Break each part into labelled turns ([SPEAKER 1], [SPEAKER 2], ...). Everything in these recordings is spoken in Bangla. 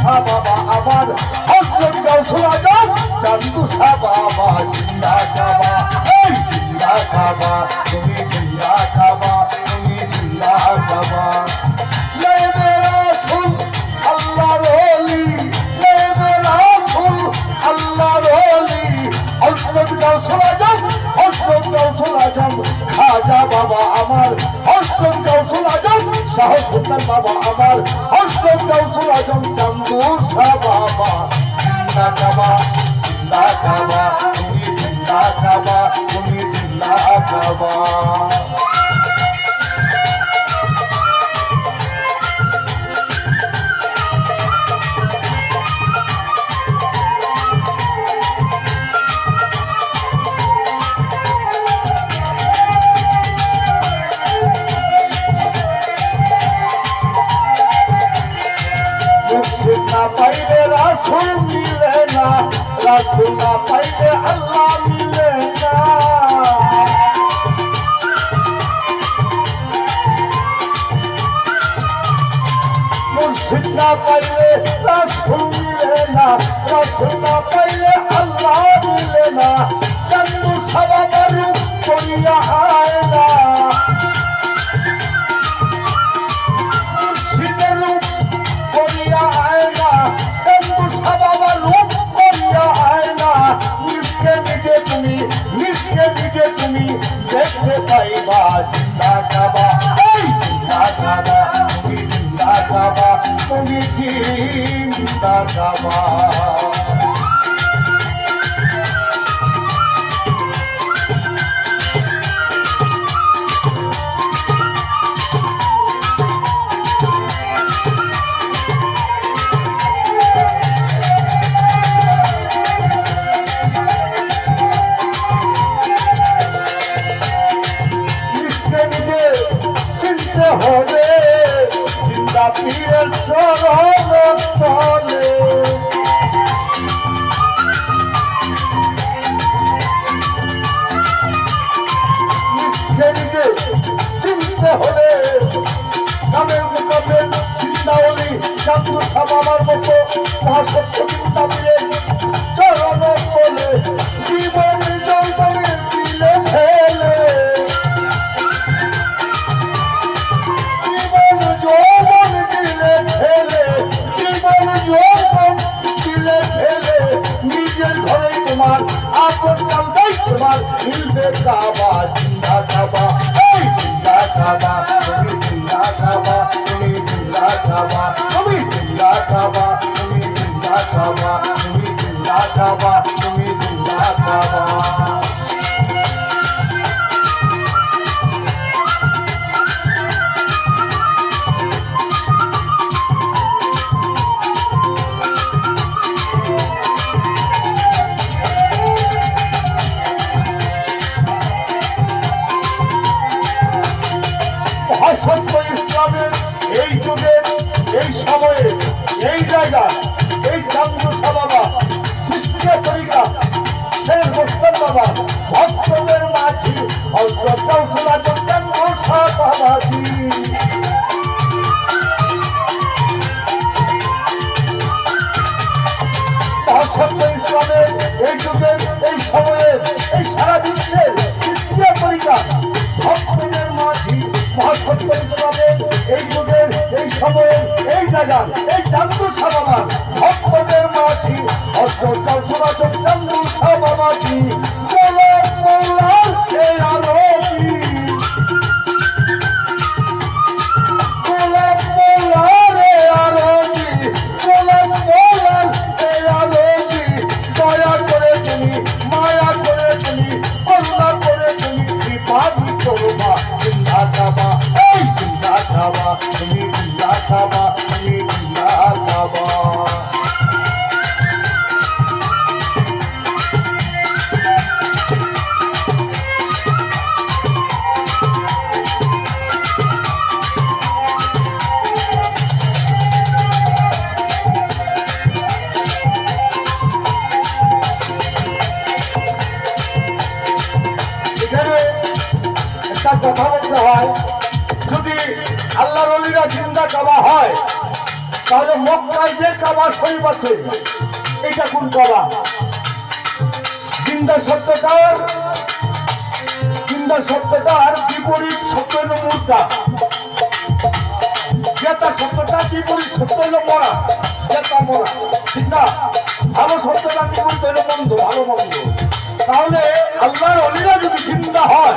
[SPEAKER 1] শাহ বাবা আমার হজরত গৌসুল আজম। চান্দু শাহ বাবা জিন্দা কাবা জিন্দা কাবা গৌসুল আজম চান্দু শাহ বাবা জিন্দা কাবা জিন্দা কাবা তুমি জিন্দা তুমি জিন্দা রাসুল না পাইলে আল্লাহ মিলে না। মুর্শিদ না পাইলে রাসুল মিলে না, রাসুল না পাইলে আল্লাহ মিলে না। চন্দু সবাবারু করিয়া আয় না। পাইবা জিন্দা কাবা এই জিন্দা কাবা তুমি জিন্দা তোমার আপন কালটাই তোমার মিলবে কাবা জিন্দা কাবা এই জিন্দা কাবা তুমি জিন্দা কাবা তুমি জিন্দা কাবা তুমি জিন্দা কাবা জিন্দা মহাসত্য ইসলামের এই যুগের এই সময়ে এই জায়গা বাবা ভক্তদের মাঝি হজরত কৌশল এই যুগের এই সময়ের এই সারা বিশ্বের সৃষ্টিয়া তরিকা ভক্তদের মাঝি মহাসত্য ইসলামের এই যুগের এই সময়ের এই জায়গা এই চান্দু সাবাবা ভক্তদের মাঝি অর্থ চান্দু সাবাবাজি জিন্দা খাবা তুমি জিন্দা খাবা তুমি জিন্দা খাবা এখানে একটা কথা বলতে হয় যদি জিন্দা কাবা হয়, তাহলে মক্কায় যে কাবা শরীফ আছে, এটা কোন কাবা? জিন্দা সত্যটার জিন্দা সত্যটার বিপরীত সত্য হলো মূর্তা যেটা সত্যটা বিপরীত সত্য মরা মরা। ঠিক না? ভালো সত্যটা বিপরীত ভালো তাহলে আল্লাহর অলিরা যদি জিন্দা হয়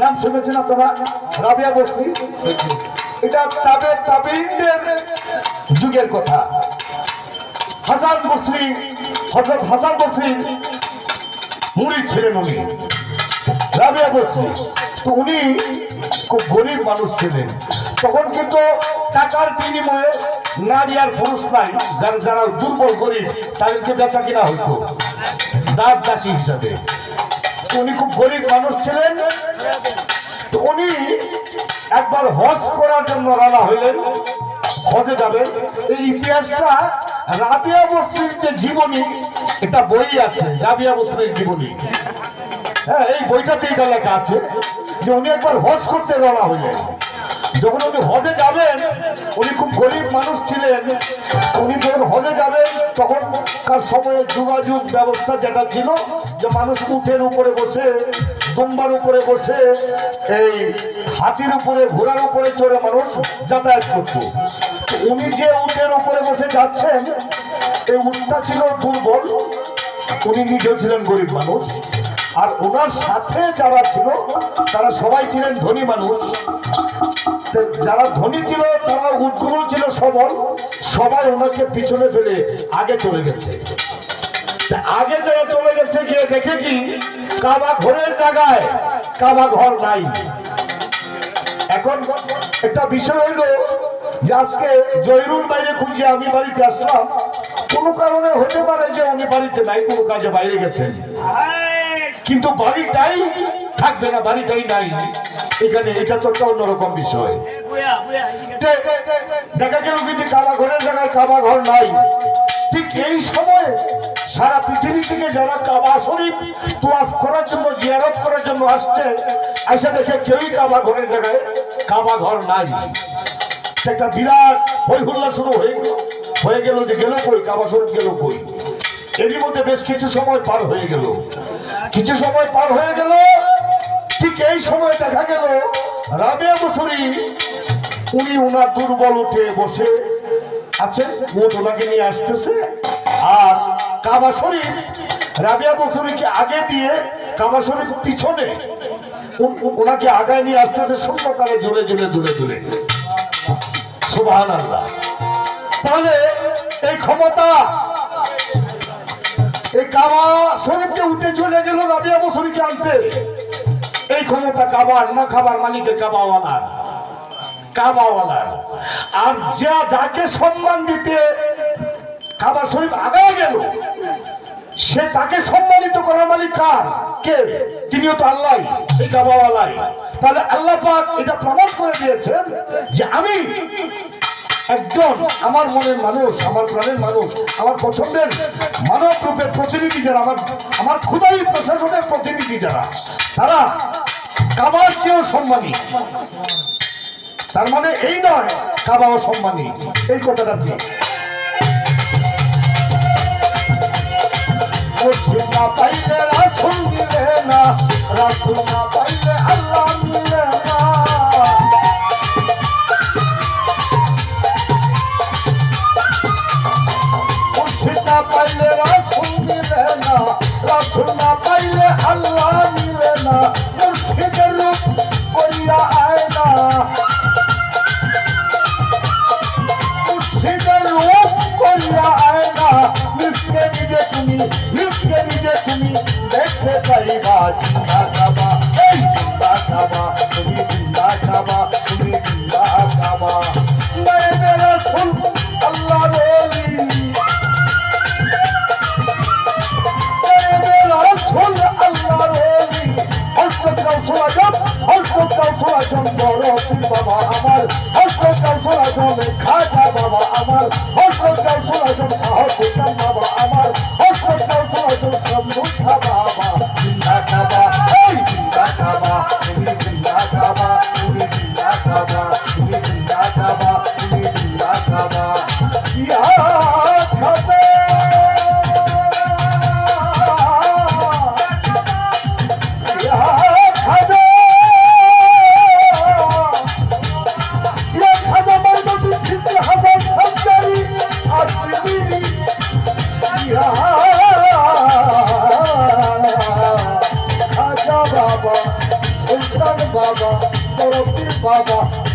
[SPEAKER 1] নাম শুনেছেন আপনারা? রাবিয়া বসরি এটা তাবে তাবেইনদের যুগের কথা। হাসান বসরি হজরত হাসান বসরি মুড়ি ছিলেন উনি। রাবিয়া বসরি তো উনি খুব গরিব মানুষ ছিলেন। তখন কিন্তু টাকার বিনিময়ে নারী আর পুরুষ নাই, যারা যারা দুর্বল গরিব, তাদেরকে বেচা কিনা হইতো। দাস দাসী হিসাবে। উনি খুব গরিব মানুষ ছিলেন। উনি একবার হজ করার জন্য রানা হইলেন। হজে যাবেন। এই ইতিহাসটা রাবিয়া বস্তির যে জীবনী, এটা বই আছে, রাবিয়া বস্তির জীবনী। হ্যাঁ এই বইটাতে এটা লেখা আছে যে উনি একবার হজ করতে রওনা হইলেন। যখন উনি হজে যাবেন উনি খুব গরিব মানুষ ছিলেন। উনি যখন হজে যাবেন তখনকার সময়ে যোগাযোগ ব্যবস্থা যেটা ছিল, যে মানুষ উঠের উপরে বসে, দুম্বার উপরে বসে, এই হাতির উপরে, ঘোড়ার উপরে চড়ে মানুষ যাতায়াত করত। উনি যে উটের উপরে বসে যাচ্ছেন, এই উটটা ছিল দুর্বল। উনি নিজেও ছিলেন গরিব মানুষ। আর ওনার সাথে যারা ছিল, তারা সবাই ছিলেন ধনী মানুষ। যারা ধনী ছিল তারা উজ্জ্বল ছিল সবল। সবাই ওনাকে পিছনে ফেলে আগে চলে গেছে। আগে যারা চলে গেছে গিয়ে দেখে কি? কাবা ঘরের জায়গায় কাবা ঘর নাই। এখন একটা বিষয় হলো যে আজকে জয়রুল বাইরে খুঁজে আমি বাড়িতে আসলাম। কোনো কারণে হতে পারে যে উনি বাড়িতে নাই কোনো কাজে বাইরে গেছেন। কিন্তু বাড়িটাই থাকবে না, বাড়িটাই নাই। এখানে এটা তো একটা অন্যরকম বিষয়। দেখা গেল কিন্তু কাবা ঘরের জায়গায় কাবা ঘর নাই। ঠিক এই সময়ে সারা পৃথিবী থেকে যারা কাবা শরীফ তোয়াফ করার জন্য, জিয়ারত করার জন্য আসছে এসে দেখে কেউই কাবা ঘরের জায়গায় কাবা ঘর নাই। একটা বিরাট হই হুল্লা শুরু হয়ে গেল। হয়ে গেল যে গেল কই? কাবা শরীফ গেল কই? এরই মধ্যে বেশ কিছু সময় পার হয়ে গেল। কিছু সময় পার হয়ে গেল ঠিক এই সময় দেখা গেল, রাবিয়া বসরি উনি ওনার দুর্বল উঠে বসে আছেন উট ওনাকে নিয়ে আসতেছে। আর কাবা শরীফ, রাবিয়া বসরিকে আগে দিয়ে কাবা শরীফ পিছনে ওনাকে আগায় নিয়ে আসতেছে শূন্যকালে ঝুলে ঝুলে দূরে দূরে সুবহান আল্লাহ তাহলে এই ক্ষমতা, এই কাবা শরীফকে উঠে চলে গেল রাবিয়া বসরিকে আনতে। এই ক্ষমতা কাবার না খাবার মালিকের কাবাওয়ালার। কাবাওয়ালার। আর যা যাকে সম্মান দিতে কাবা শরীফ আগায় গেল, সে তাকে সম্মানিত করার মালিক কার? কে? তিনিও তো আল্লাহ সেই কাবাওয়ালাই। তাহলে আল্লাহ পাক এটা প্রমাণ করে দিয়েছেন যে আমি একজন আমার মনের মানুষ, আমার প্রাণের মানুষ, আমার পছন্দের মানব রূপের প্রতিনিধি যারা, আমার আমার ক্ষুদারি প্রশাসনের প্রতিনিধি যারা। তারা কাবার চেয়েও সম্মানী। তার মানে এই নয়, কাবাও সম্মানী। এই কথাটা কি না পাইলে, রাসুল মিলে না, রাসুল না পাইলে আল্লাহ মিলে না। পাইলে মিলে না না পাইলে করিয়া আয় না। মুর্শিদের রূপ করিয়া আয় না। নিজকে নিজে তুমি, নিজকে নিজে তুমি দেখতে পাইবা খাবা এই খাবা তুমি বড় বাবা আমার হস্ত কাল সরাজন খাটা বাবা আমার হস্ত কাল সরাজন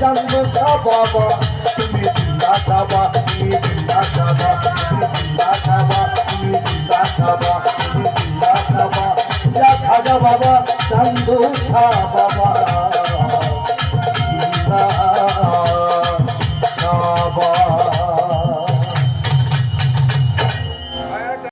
[SPEAKER 1] চন্দ্র বাবা তুমি জিন্দা বাবা তুমি জিন্দা বাবা তুমি জিন্দা বাবা তুমি জিন্দা বাবা তুমি জিন্দা বাবা ইয়া খাজা বাবা চন্দ্র বাবা। জিন্দা